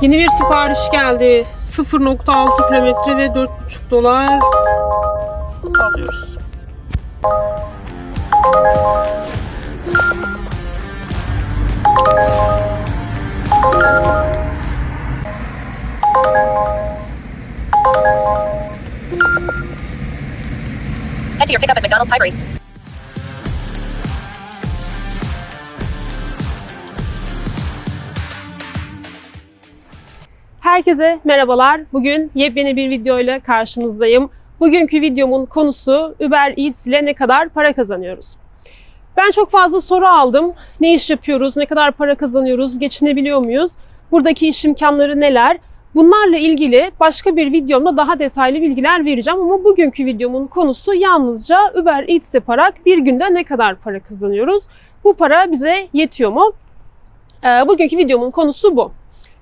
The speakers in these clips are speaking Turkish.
Yeni bir sipariş geldi. 0.6 kilometre ve 4,5 dolar alıyoruz. To your pickup at McDonald's Highbury. Herkese merhabalar. Bugün yepyeni bir video ile karşınızdayım. Bugünkü videomun konusu Uber Eats ile ne kadar para kazanıyoruz? Ben çok fazla soru aldım. Ne iş yapıyoruz? Ne kadar para kazanıyoruz? Geçinebiliyor muyuz? Buradaki iş imkanları neler? Bunlarla ilgili başka bir videomda daha detaylı bilgiler vereceğim ama bugünkü videomun konusu yalnızca Uber Eats yaparak bir günde ne kadar para kazanıyoruz? Bu para bize yetiyor mu? Ee, bugünkü videomun konusu bu.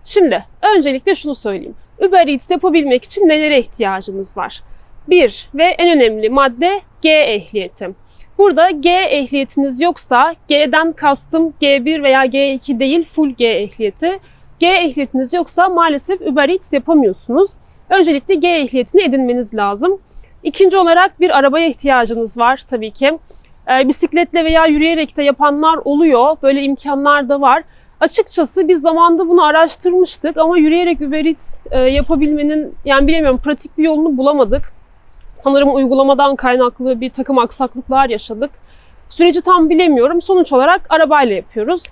Şimdi öncelikle şunu söyleyeyim. Uber Eats yapabilmek için nelere ihtiyacınız var? Bir ve en önemli madde G ehliyeti. Burada G ehliyetiniz yoksa G'den kastım G1 veya G2 değil full G ehliyeti. G ehliyetiniz yoksa maalesef Uber Eats yapamıyorsunuz. Öncelikle G ehliyetini edinmeniz lazım. İkinci olarak bir arabaya ihtiyacınız var tabii ki. Ee, bisikletle veya yürüyerek de yapanlar oluyor. Böyle imkanlar da var. Açıkçası biz zamanda bunu araştırmıştık ama yürüyerek Uber Eats e, yapabilmenin yani bilemiyorum pratik bir yolunu bulamadık. Sanırım uygulamadan kaynaklı bir takım aksaklıklar yaşadık. Süreci tam bilemiyorum. Sonuç olarak arabayla yapıyoruz.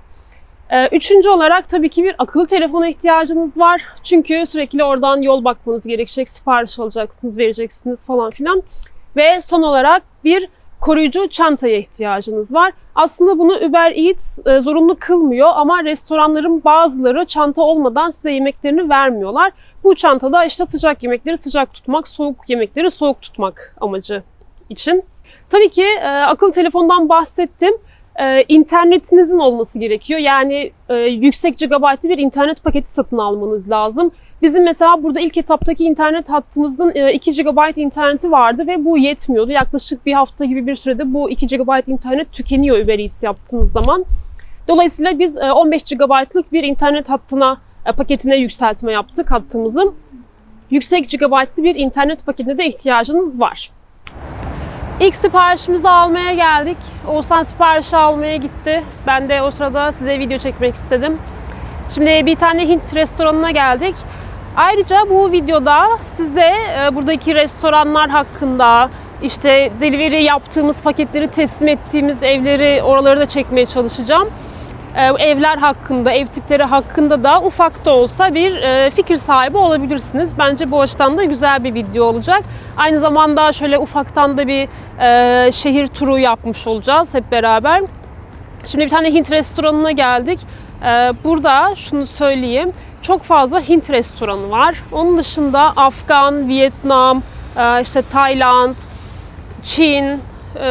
Ee, Üçüncü olarak tabii ki bir akıllı telefona ihtiyacınız var. Çünkü sürekli oradan yol bakmanız gerekecek, sipariş alacaksınız, vereceksiniz falan filan. Ve son olarak bir koruyucu çantaya ihtiyacınız var. Aslında bunu Uber Eats e, zorunlu kılmıyor ama restoranların bazıları çanta olmadan size yemeklerini vermiyorlar. Bu çantada işte sıcak yemekleri sıcak tutmak, soğuk yemekleri soğuk tutmak amacı için. Tabii ki e, akıllı telefondan bahsettim. E, internetinizin olması gerekiyor. Yani e, yüksek gigabaytlı bir internet paketi satın almanız lazım. Bizim mesela burada ilk etaptaki internet hattımızın e, 2 GB interneti vardı ve bu yetmiyordu. Yaklaşık bir hafta gibi bir sürede bu 2 GB internet tükeniyor Uber Eats yaptığınız zaman. Dolayısıyla biz e, 15 GB'lık bir internet hattına e, paketine yükseltme yaptık hattımızı. Yüksek GB'lı bir internet paketine de ihtiyacınız var. İlk siparişimizi almaya geldik. Oğuzhan siparişi almaya gitti. Ben de o sırada size video çekmek istedim. Şimdi bir tane Hint restoranına geldik. Ayrıca bu videoda size e, buradaki restoranlar hakkında, işte delivery yaptığımız paketleri teslim ettiğimiz evleri, oraları da çekmeye çalışacağım. E, Evler hakkında, ev tipleri hakkında da ufak da olsa bir e, fikir sahibi olabilirsiniz. Bence bu açıdan da güzel bir video olacak. Aynı zamanda şöyle ufaktan da bir şehir turu yapmış olacağız hep beraber. Şimdi bir tane Hint restoranına geldik. Burada şunu söyleyeyim. Çok fazla Hint restoranı var. Onun dışında Afgan, Vietnam, e, işte Tayland, Çin, e,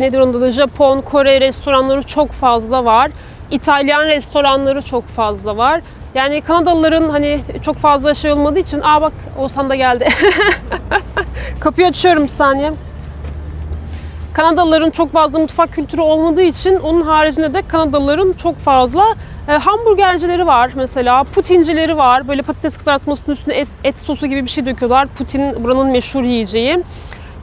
nedir onun adı, Japon, Kore restoranları çok fazla var. İtalyan restoranları çok fazla var. Yani Kanadalıların hani çok fazla şey olmadığı için, aa bak Oğuzhan da geldi. Kapıyı açıyorum bir saniye. Kanadalıların çok fazla mutfak kültürü olmadığı için onun haricinde de Kanadalıların çok fazla e, hamburgercileri var mesela, putincileri var. Böyle patates kızartmasının üstüne et, et sosu gibi bir şey döküyorlar. Putin buranın meşhur yiyeceği.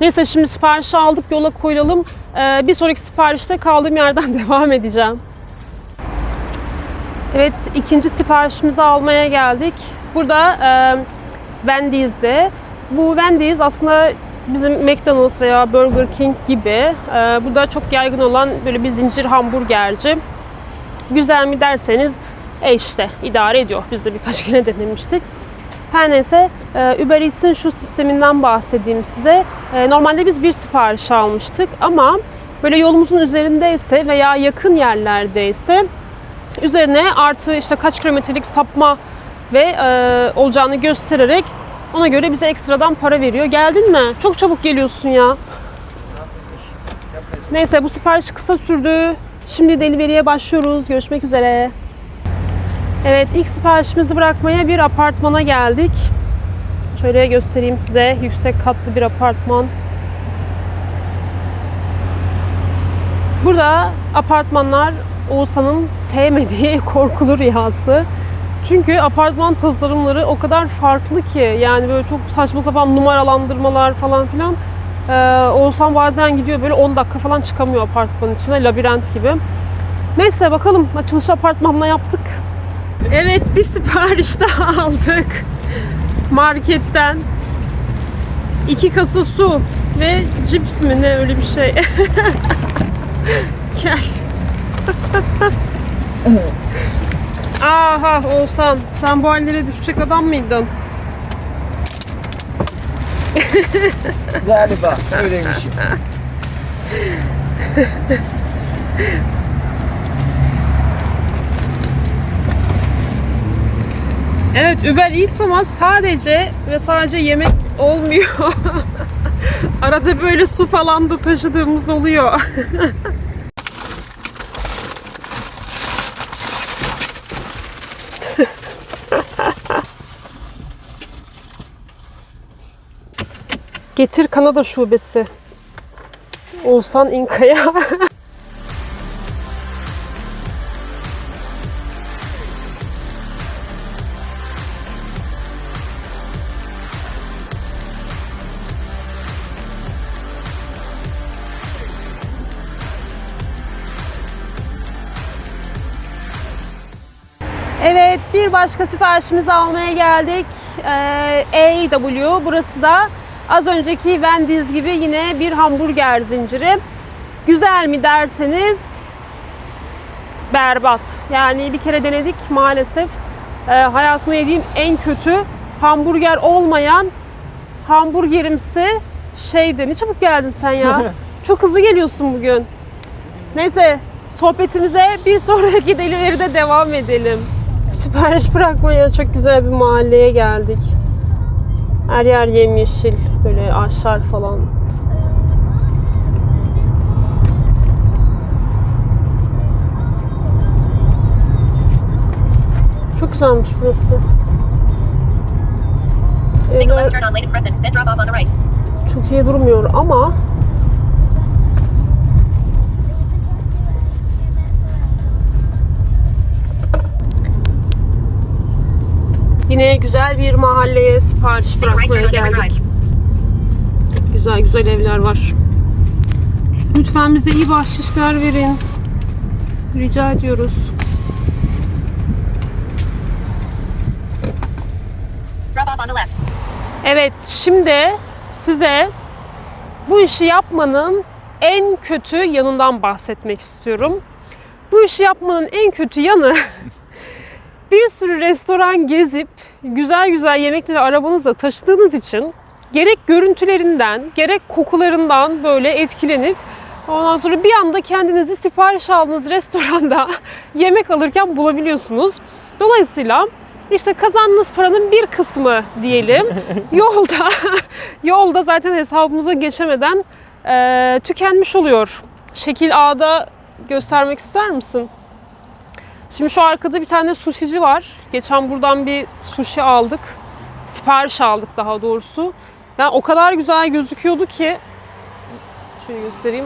Neyse şimdi siparişi aldık, yola koyalım. E, bir sonraki siparişte kaldığım yerden devam edeceğim. Evet, ikinci siparişimizi almaya geldik. Burada e, Wendy's'de. Bu Wendy's aslında bizim McDonald's veya Burger King gibi e, burada çok yaygın olan böyle bir zincir hamburgerci. Güzel mi derseniz e işte idare ediyor. Biz de birkaç kere denemiştik. Her neyse e, Uber Eats'in şu sisteminden bahsedeyim size. E, Normalde biz bir sipariş almıştık ama böyle yolumuzun üzerindeyse veya yakın yerlerdeyse üzerine artı işte kaç kilometrelik sapma ve e, olacağını göstererek ona göre bize ekstradan para veriyor. Geldin mi? Çok çabuk geliyorsun ya. Neyse bu sipariş kısa sürdü. Şimdi delivery'e başlıyoruz. Görüşmek üzere. Evet ilk siparişimizi bırakmaya bir apartmana geldik. Şöyle göstereyim size. Yüksek katlı bir apartman. Burada apartmanlar Oğuzhan'ın sevmediği korkulu rüyası. Çünkü apartman tasarımları o kadar farklı ki yani böyle çok saçma sapan numaralandırmalar falan filan. Ee, Oğuzhan bazen gidiyor böyle 10 dakika falan çıkamıyor apartmanın içine labirent gibi. Neyse bakalım açılış apartmanla yaptık. Evet bir sipariş daha aldık marketten. İki kasa su ve cips mi ne öyle bir şey. Gel. Aha Oğuzhan sen bu hallere düşecek adam mıydın? Galiba öyleymişim. Evet Uber Eats ama sadece ve sadece yemek olmuyor. Arada böyle su falan da taşıdığımız oluyor. Getir Kanada şubesi. Oğuzhan İnkaya. Evet, bir başka siparişimizi almaya geldik. Ee, AW. Burası da az önceki Wendy's gibi yine bir hamburger zinciri. Güzel mi derseniz berbat. Yani bir kere denedik maalesef. Ee, hayatımda yediğim en kötü hamburger olmayan hamburgerimsi şeydi. Ne çabuk geldin sen ya. Çok hızlı geliyorsun bugün. Neyse sohbetimize bir sonraki deliveride devam edelim. Sipariş bırakmaya çok güzel bir mahalleye geldik. Her yer yemyeşil, böyle ağaçlar falan. Çok güzelmiş burası. Evler çok iyi durmuyor ama Yine güzel bir mahalleye sipariş bırakmaya geldik. Güzel güzel evler var. Lütfen bize iyi bahşişler verin. Rica ediyoruz. Evet, şimdi size bu işi yapmanın en kötü yanından bahsetmek istiyorum. Bu işi yapmanın en kötü yanı bir sürü restoran gezip güzel güzel yemekleri arabanızla taşıdığınız için gerek görüntülerinden gerek kokularından böyle etkilenip ondan sonra bir anda kendinizi sipariş aldığınız restoranda yemek alırken bulabiliyorsunuz. Dolayısıyla işte kazandığınız paranın bir kısmı diyelim yolda yolda zaten hesabımıza geçemeden eee, tükenmiş oluyor. Şekil A'da göstermek ister misin? Şimdi şu arkada bir tane sushici var. Geçen buradan bir sushi aldık. Sipariş aldık daha doğrusu. Yani o kadar güzel gözüküyordu ki şöyle göstereyim.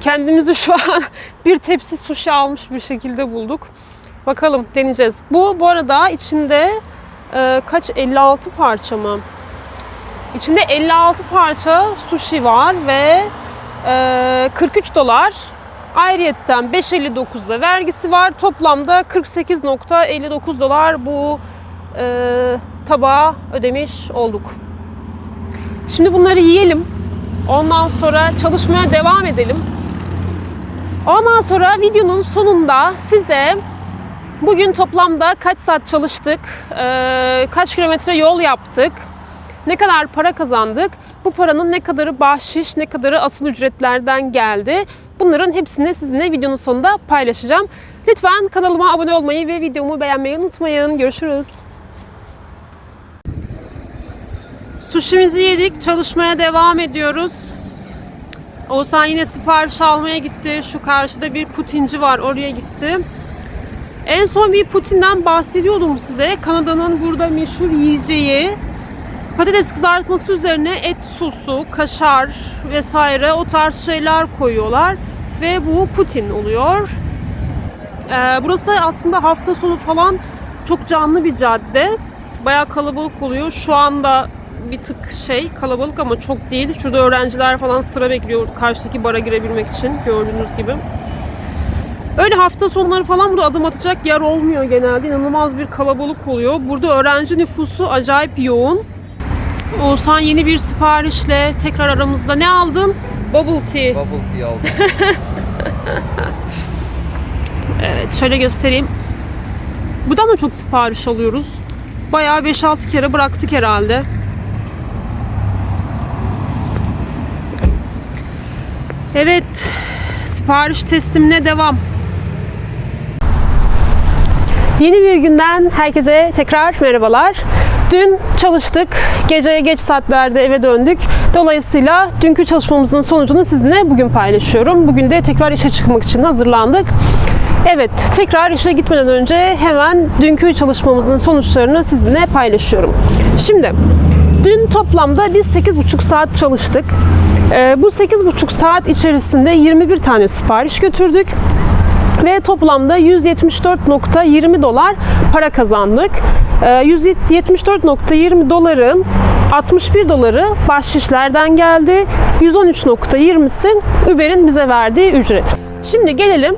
Kendimizi şu an bir tepsi sushi almış bir şekilde bulduk. Bakalım deneyeceğiz. Bu bu arada içinde e, kaç 56 parça mı? İçinde 56 parça sushi var ve e, 43 dolar. Ayrıyetten 5.59'da vergisi var. Toplamda 48.59 dolar bu e, tabağa ödemiş olduk. Şimdi bunları yiyelim. Ondan sonra çalışmaya devam edelim. Ondan sonra videonun sonunda size bugün toplamda kaç saat çalıştık, e, kaç kilometre yol yaptık, ne kadar para kazandık, bu paranın ne kadarı bahşiş, ne kadarı asıl ücretlerden geldi. Bunların hepsini sizinle videonun sonunda paylaşacağım. Lütfen kanalıma abone olmayı ve videomu beğenmeyi unutmayın. Görüşürüz. Sushimizi yedik. Çalışmaya devam ediyoruz. Oğuzhan yine sipariş almaya gitti. Şu karşıda bir putinci var. Oraya gitti. En son bir Putin'den bahsediyordum size. Kanada'nın burada meşhur yiyeceği patates kızartması üzerine et sosu, kaşar vesaire o tarz şeyler koyuyorlar ve bu Putin oluyor. Ee, burası aslında hafta sonu falan çok canlı bir cadde. Bayağı kalabalık oluyor. Şu anda bir tık şey kalabalık ama çok değil. Şurada öğrenciler falan sıra bekliyor karşıdaki bara girebilmek için gördüğünüz gibi. Öyle hafta sonları falan burada adım atacak yer olmuyor genelde. İnanılmaz bir kalabalık oluyor. Burada öğrenci nüfusu acayip yoğun. Oğuzhan yeni bir siparişle tekrar aramızda. Ne aldın? Bubble tea. Bubble tea aldım. Evet şöyle göstereyim. Buradan da çok sipariş alıyoruz. Bayağı 5-6 kere bıraktık herhalde. Evet, sipariş teslimine devam. Yeni bir günden herkese tekrar merhabalar. Dün çalıştık. Geceye geç saatlerde eve döndük. Dolayısıyla dünkü çalışmamızın sonucunu sizinle bugün paylaşıyorum. Bugün de tekrar işe çıkmak için hazırlandık. Evet, tekrar işe gitmeden önce hemen dünkü çalışmamızın sonuçlarını sizinle paylaşıyorum. Şimdi, dün toplamda biz 8,5 saat çalıştık. Ee, bu 8,5 saat içerisinde 21 tane sipariş götürdük ve toplamda 174.20 dolar para kazandık. Ee, 174.20 doların 61 doları bahşişlerden geldi. 113.20'si Uber'in bize verdiği ücret. Şimdi gelelim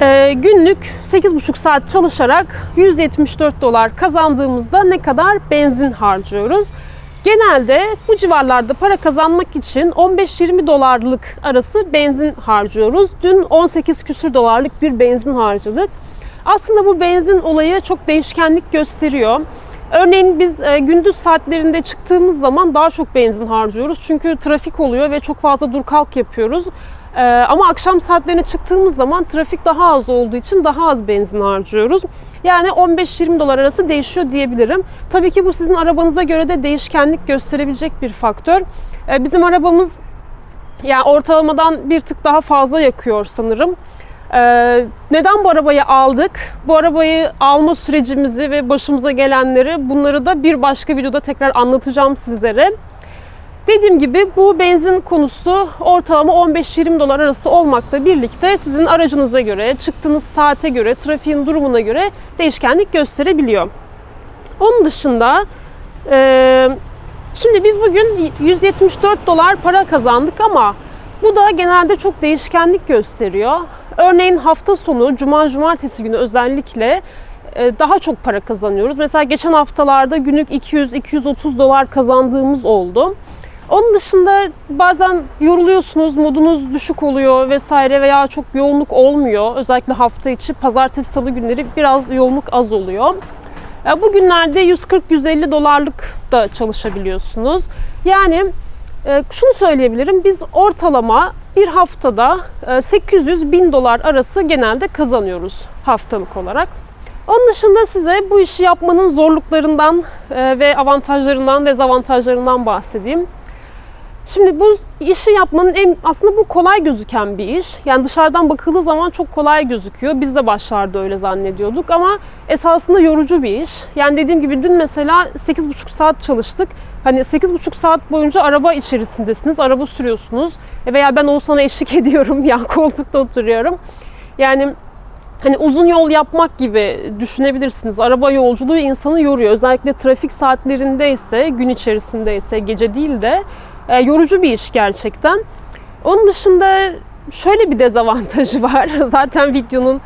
ee, günlük 8,5 saat çalışarak 174 dolar kazandığımızda ne kadar benzin harcıyoruz? Genelde bu civarlarda para kazanmak için 15-20 dolarlık arası benzin harcıyoruz. Dün 18 küsür dolarlık bir benzin harcadık. Aslında bu benzin olayı çok değişkenlik gösteriyor. Örneğin biz e, gündüz saatlerinde çıktığımız zaman daha çok benzin harcıyoruz. Çünkü trafik oluyor ve çok fazla dur kalk yapıyoruz. Ee, ama akşam saatlerine çıktığımız zaman trafik daha az olduğu için daha az benzin harcıyoruz. Yani 15-20 dolar arası değişiyor diyebilirim. Tabii ki bu sizin arabanıza göre de değişkenlik gösterebilecek bir faktör. Ee, bizim arabamız yani ortalamadan bir tık daha fazla yakıyor sanırım. Ee, neden bu arabayı aldık? Bu arabayı alma sürecimizi ve başımıza gelenleri bunları da bir başka videoda tekrar anlatacağım sizlere. Dediğim gibi bu benzin konusu ortalama 15-20 dolar arası olmakla birlikte sizin aracınıza göre, çıktığınız saate göre, trafiğin durumuna göre değişkenlik gösterebiliyor. Onun dışında e, şimdi biz bugün 174 dolar para kazandık ama bu da genelde çok değişkenlik gösteriyor. Örneğin hafta sonu, cuma, cumartesi günü özellikle e, daha çok para kazanıyoruz. Mesela geçen haftalarda günlük 200-230 dolar kazandığımız oldu. Onun dışında bazen yoruluyorsunuz, modunuz düşük oluyor vesaire veya çok yoğunluk olmuyor. Özellikle hafta içi pazartesi salı günleri biraz yoğunluk az oluyor. E, Bugünlerde 140-150 dolarlık da çalışabiliyorsunuz. Yani e, şunu söyleyebilirim. Biz ortalama bir haftada 800-1000 dolar arası genelde kazanıyoruz haftalık olarak. Onun dışında size bu işi yapmanın zorluklarından e, ve avantajlarından, dezavantajlarından bahsedeyim. Şimdi bu işi yapmanın en aslında bu kolay gözüken bir iş. Yani dışarıdan bakıldığı zaman çok kolay gözüküyor. Biz de başlarda öyle zannediyorduk ama esasında yorucu bir iş. Yani dediğim gibi dün mesela 8,5 saat çalıştık. Hani 8,5 saat boyunca araba içerisindesiniz, araba sürüyorsunuz. E Veya ben Oğuzhan'a eşlik ediyorum, yan koltukta oturuyorum. Yani hani uzun yol yapmak gibi düşünebilirsiniz. Araba yolculuğu insanı yoruyor. Özellikle trafik saatlerinde ise, gün içerisinde ise, gece değil de e, yorucu bir iş gerçekten. Onun dışında şöyle bir dezavantajı var. Zaten videonun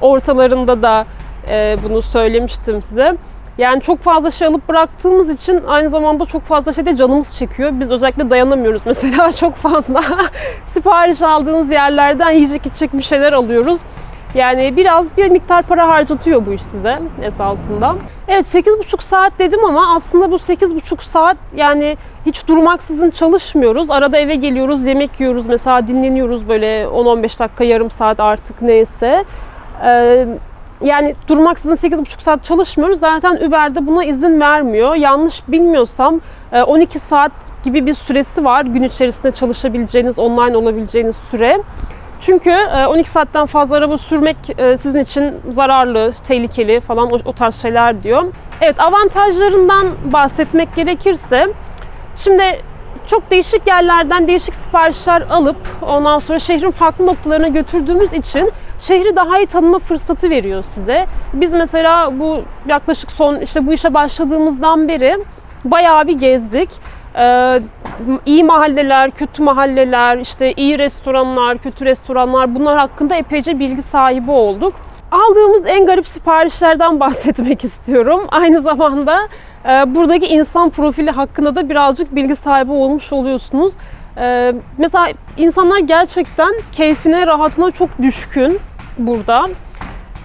ortalarında da e, bunu söylemiştim size. Yani çok fazla şey alıp bıraktığımız için aynı zamanda çok fazla şeyde canımız çekiyor. Biz özellikle dayanamıyoruz. Mesela çok fazla sipariş aldığınız yerlerden yiyecek içecek bir şeyler alıyoruz. Yani biraz bir miktar para harcatıyor bu iş size esasında. Evet 8,5 saat dedim ama aslında bu 8,5 saat yani hiç durmaksızın çalışmıyoruz. Arada eve geliyoruz, yemek yiyoruz mesela dinleniyoruz böyle 10-15 dakika, yarım saat artık neyse. Ee, yani durmaksızın 8,5 saat çalışmıyoruz. Zaten Uber'de buna izin vermiyor. Yanlış bilmiyorsam 12 saat gibi bir süresi var. Gün içerisinde çalışabileceğiniz, online olabileceğiniz süre. Çünkü 12 saatten fazla araba sürmek e, sizin için zararlı, tehlikeli falan o tarz şeyler diyor. Evet avantajlarından bahsetmek gerekirse şimdi çok değişik yerlerden değişik siparişler alıp ondan sonra şehrin farklı noktalarına götürdüğümüz için şehri daha iyi tanıma fırsatı veriyor size. Biz mesela bu yaklaşık son işte bu işe başladığımızdan beri bayağı bir gezdik. Ee, iyi mahalleler, kötü mahalleler, işte iyi restoranlar, kötü restoranlar bunlar hakkında epeyce bilgi sahibi olduk. Aldığımız en garip siparişlerden bahsetmek istiyorum. Aynı zamanda e, buradaki insan profili hakkında da birazcık bilgi sahibi olmuş oluyorsunuz. E, mesela insanlar gerçekten keyfine, rahatına çok düşkün burada.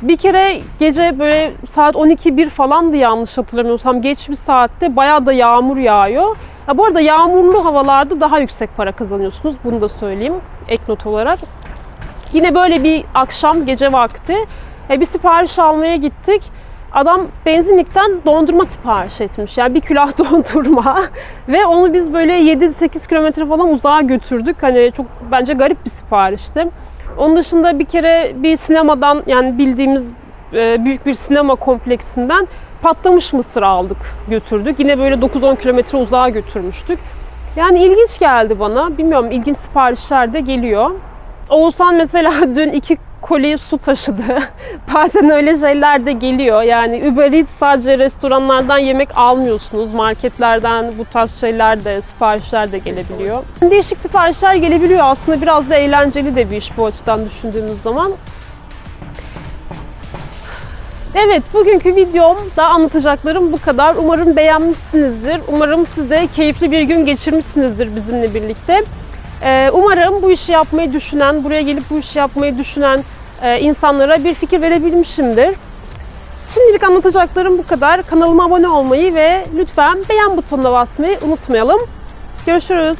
Bir kere gece böyle saat 12-1 falandı yanlış hatırlamıyorsam geç bir saatte bayağı da yağmur yağıyor. Ha, bu arada yağmurlu havalarda daha yüksek para kazanıyorsunuz. Bunu da söyleyeyim ek not olarak. Yine böyle bir akşam gece vakti e, bir sipariş almaya gittik. Adam benzinlikten dondurma sipariş etmiş. Yani bir külah dondurma. Ve onu biz böyle 7-8 kilometre falan uzağa götürdük. Hani çok bence garip bir siparişti. Onun dışında bir kere bir sinemadan yani bildiğimiz e, büyük bir sinema kompleksinden patlamış mısır aldık götürdük. Yine böyle 9-10 kilometre uzağa götürmüştük. Yani ilginç geldi bana. Bilmiyorum ilginç siparişler de geliyor. Oğuzhan mesela dün iki koli su taşıdı. Bazen öyle şeyler de geliyor. Yani Uber Eats sadece restoranlardan yemek almıyorsunuz. Marketlerden bu tarz şeyler de, siparişler de gelebiliyor. Değişik siparişler gelebiliyor. Aslında biraz da eğlenceli de bir iş bu açıdan düşündüğümüz zaman. Evet, bugünkü videomda anlatacaklarım bu kadar. Umarım beğenmişsinizdir. Umarım siz de keyifli bir gün geçirmişsinizdir bizimle birlikte. Ee, Umarım bu işi yapmayı düşünen, buraya gelip bu işi yapmayı düşünen e, insanlara bir fikir verebilmişimdir. Şimdilik anlatacaklarım bu kadar. Kanalıma abone olmayı ve lütfen beğen butonuna basmayı unutmayalım. Görüşürüz.